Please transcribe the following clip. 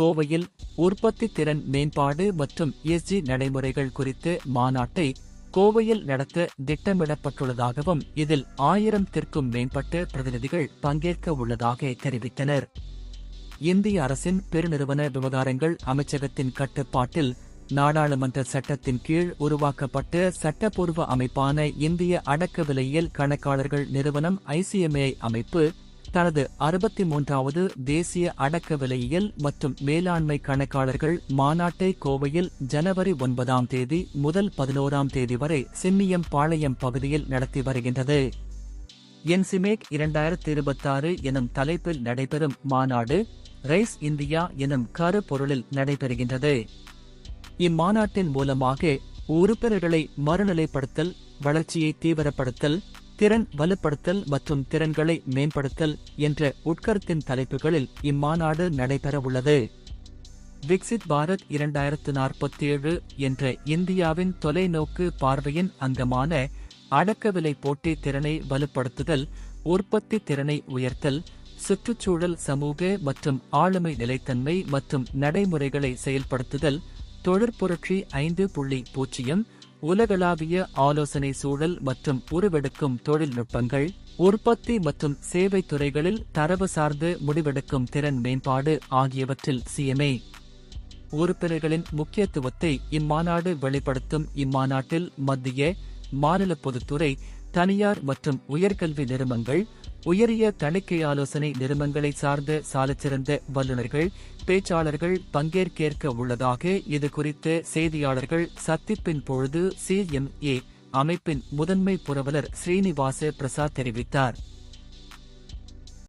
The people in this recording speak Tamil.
கோவையில் உற்பத்தி திறன் மேம்பாடு மற்றும் எஸ்ஜி நடைமுறைகள் குறித்து மாநாட்டை கோவையில் நடத்த திட்டமிடப்பட்டுள்ளதாகவும் இதில் ஆயிரத்திற்கும் மேம்பட்ட பிரதிநிதிகள் பங்கேற்க உள்ளதாக தெரிவித்தனர். இந்திய அரசின் பெருநிறுவன விவகாரங்கள் அமைச்சகத்தின் கட்டுப்பாட்டில் நாடாளுமன்ற சட்டத்தின் கீழ் உருவாக்கப்பட்ட சட்டப்பூர்வ அமைப்பான இந்திய அடக்க விலையியல் கணக்காளர்கள் நிறுவனம் ஐசிஎம்ஏ அமைப்பு தனது அறுபத்தி மூன்றாவது தேசிய அடக்க விலையியல் மற்றும் மேலாண்மை கணக்காளர்கள் மாநாட்டை கோவையில் ஜனவரி ஒன்பதாம் தேதி முதல் பதினோராம் தேதி வரை சிம்மியம் பாளையம் பகுதியில் நடத்தி வருகின்றது. என்சிமேக் இரண்டாயிரத்தி இருபத்தாறு எனும் தலைப்பில் நடைபெறும் மாநாடு ரைஸ் இந்தியா எனும் கருப்பொருளில் நடைபெறுகின்றது. இம்மாநாட்டின் மூலமாக உறுப்பினர்களை மறுநிலைப்படுத்தல் வளர்ச்சியை தீவிரப்படுத்தல் திறன் வலுப்படுத்தல் மற்றும் திறன்களை மேம்படுத்தல் என்ற உட்கருத்தின் தலைப்புகளில் இம்மாநாடு நடைபெறவுள்ளது. விக்சித் பாரத் இரண்டாயிரத்து நாற்பத்தேழு என்ற இந்தியாவின் தொலைநோக்கு பார்வையின் அங்கமான அடக்கவிலை போட்டி திறனை வலுப்படுத்துதல் உற்பத்தி திறனை உயர்த்தல் சுற்றுச்சூழல் சமூக மற்றும் ஆளுமை நிலைத்தன்மை மற்றும் நடைமுறைகளை செயல்படுத்துதல் தொழிற்புரட்சி ஐந்து புள்ளி பூஜ்ஜியம் உலகளாவிய ஆலோசனை சூழல் மற்றும் உருவெடுக்கும் தொழில்நுட்பங்கள் உற்பத்தி மற்றும் சேவை துறைகளில் தரவு சார்ந்து முடிவெடுக்கும் திறன் மேம்பாடு ஆகியவற்றில் சிஎம்ஏ உறுப்பினர்களின் முக்கியத்துவத்தை இம்மாநாடு வெளிப்படுத்தும் இம்மாநாட்டில் மத்திய மாநில பொதுத்துறை தனியார் மற்றும் உயர்கல்வி நிறுவனங்கள் உயரிய தணிக்கை ஆலோசனை நிறுவனங்களை சார்ந்த சாலச்சிறந்த வல்லுநர்கள் பேச்சாளர்கள் பங்கேற்கேற்க உள்ளதாக இது குறித்து செய்தியாளர்கள் சத்திப்பின் பொழுது சிஎம்ஏ அமைப்பின் முதன்மை புரவலர் ஸ்ரீனிவாச பிரசாத் தெரிவித்தார்.